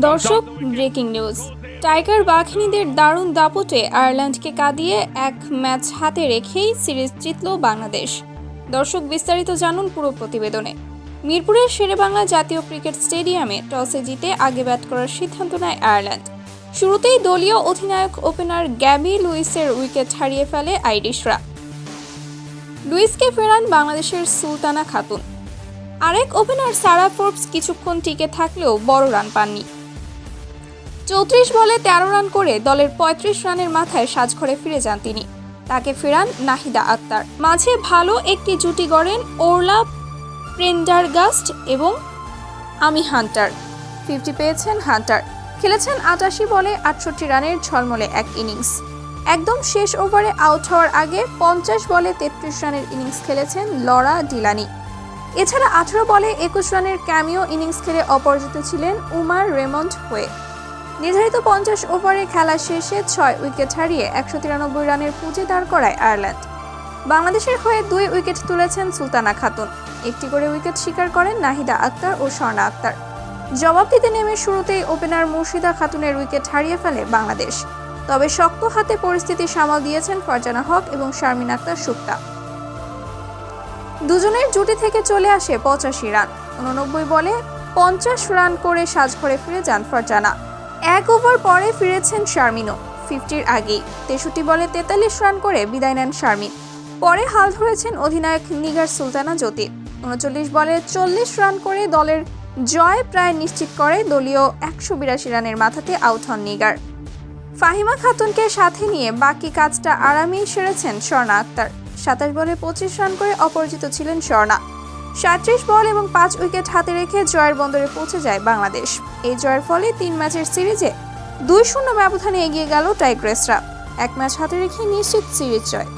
দর্শক breaking news tiger বাঘিনীদের দারুণ দাপটে আয়ারল্যান্ডকে কাঁদিয়ে এক ম্যাচ হাতে রেখেই সিরিজ জিতল বাংলাদেশ। দর্শক বিস্তারিত জানুন পুরো প্রতিবেদনে। মিরপুরের শেরেবাংলা জাতীয় ক্রিকেট স্টেডিয়ামে টসে জিতে আগে ব্যাট করার সিদ্ধান্ত নেয় আয়ারল্যান্ড। শুরুতেই দলীয় অধিনায়ক ওপেনার গ্যাবি লুইসের উইকেট হারিয়ে ফেলে আইরিশরা। লুইসকে ফেরান বাংলাদেশের সুলতানা খাতুন। আরেক ওপেনার সারা ফোর্বস কিছুক্ষণ টিকে থাকলেও বড় রান পাননি। চৌত্রিশ বলে তেরো রান করে দলের পঁয়ত্রিশ রানের মাথায় সাজঘরে ফিরে যান তিনি। তাকে ফেরান নাহিদা আক্তার। মাঝে ভালো একটি জুটি গড়েন ওরলা প্রেন্ডারগাস্ট এবং আমি হান্টার। ফিফটি পেয়েছেন হান্টার। খেলেছেন আটাশি বলে আটষট্টি রানের ঝলমলে এক ইনিংস। একদম শেষ ওভারে আউট হওয়ার আগে পঞ্চাশ বলে তেত্রিশ রানের ইনিংস খেলেছেন লরা ডিলানি। এছাড়া আঠারো বলে একুশ রানের ক্যামিও ইনিংস খেলে অপরাজিত ছিলেন উমার রেমন্ড হয়ে। নির্ধারিত পঞ্চাশ ওভারে খেলা শেষে ছয় উইকেট হারিয়ে একশো তিরানব্বই রানের পুঁজি দাঁড় করায় আয়ারল্যান্ড। বাংলাদেশের হয়ে দুই উইকেট তুলেছেন সুলতানা খাতুন। একটি করে উইকেট শিকার করেন নাহিদা আক্তার ও স্বর্ণা আক্তার। জবাব দিতে নেমে শুরুতেই ওপেনার মুর্শিদা খাতুনের উইকেট হারিয়ে ফেলে বাংলাদেশ। তবে শক্ত হাতে পরিস্থিতি সামাল দিয়েছেন ফারজানা হক এবং শারমিন আক্তার সুক্তা। দুজনের জুটি থেকে চলে আসে পঁচাশি রান। উননব্বই বলে পঞ্চাশ রান করে সাজঘরে ফিরে যান ফারজানা। এক ওভার পরে ফিরেছেন শারমিনও। ফিফটির আগেই তেষট্টি বলে তেতাল্লিশ রান করে বিদায় নেন শারমিন। পরে হাল ধরেছেন অধিনায়ক নিগার সুলতানা জ্যোতি। উনচল্লিশ বলে চল্লিশ রান করে দলের জয় প্রায় নিশ্চিত করে দলীয় একশো বিরাশি রানের মাথাতে আউট হন নিগার। ফাহিমা খাতুনকে সাথে নিয়ে বাকি কাজটা আরামেই সেরেছেন স্বর্ণা আক্তার। সাতাশ বলে পঁচিশ রান করে অপরাজিত ছিলেন স্বর্ণা। সাঁত্রিশ বল এবং পাঁচ উইকেট হাতে রেখে জয়ের বন্দরে পৌঁছে যায় বাংলাদেশ। এই জয়ের ফলে তিন ম্যাচের সিরিজে দুই শূন্য ব্যবধানে এগিয়ে গেল টাইগ্রেসরা। এক ম্যাচ হাতে রেখে নিশ্চিত সিরিজ জয়।